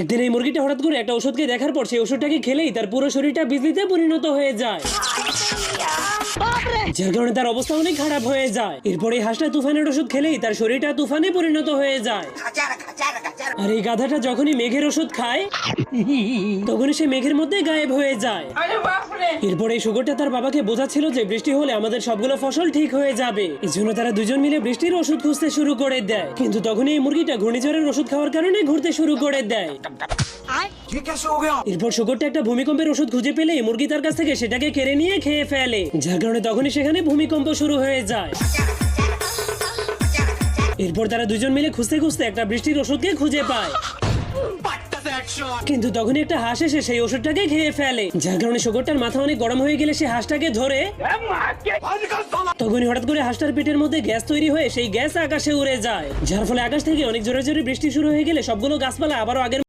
একদিন এই মুরগিটা হঠাৎ করে একটা ওষুধকে দেখার পর সেই ওষুধটাকে খেলেই তার পুরো শরীরটা বিজলিতে পরিণত হয়ে যায়। যার কারণে তার অবস্থা অনেক খারাপ হয়ে যায়। এরপরে হাঁসটা তুফানের ওষুধ খেলেই তার শরীরটা তুফানে পরিণত হয়ে যায়। আর এই গাধাটা যখনই মেঘের ওষুধ খায় তখনই সে মেঘের মধ্যে গায়েব হয়ে যায়। এরপর এই সুগরটা তার বাবাকে বোঝাচ্ছিল যে বৃষ্টি হলে আমাদের সবগুলো ফসল ঠিক হয়ে যাবে। এই জন্য তারা দুজন মিলে বৃষ্টির ওষুধ খুঁজতে শুরু করে দেয়। কিন্তু তখনই এই মুরগিটা ঘূর্ণিঝড়ের ওষুধ খাওয়ার কারণে ঘুরতে শুরু করে দেয়। এরপর শুকরটা একটা ভূমিকম্পের ওষুধ খুঁজে পেলে মুরগি তার কাছ থেকে সেটাকে কেড়ে নিয়ে খেয়ে ফেলে। যার কারণে তখনই সেখানে ভূমিকম্প শুরু হয়ে যায়। এরপর তারা দুজন মিলে খুঁজতে খুঁজতে একটা বৃষ্টির ওষুধকে খুঁজে পায়। কিন্তু তখনই একটা হাঁস এসে সেই ওষুধটাকে খেয়ে ফেলে। যার কারণে শুকরটার মাথা অনেক গরম হয়ে গেলে সে হাঁসটাকে ধরে। তখনই হঠাৎ করে হাঁসটার পেটের মধ্যে গ্যাস তৈরি হয়ে সেই গ্যাস আকাশে উড়ে যায়। যার ফলে আকাশ থেকে অনেক জোরে জোরে বৃষ্টি শুরু হয়ে গেলে সবগুলো গাছপালা আবারও আগের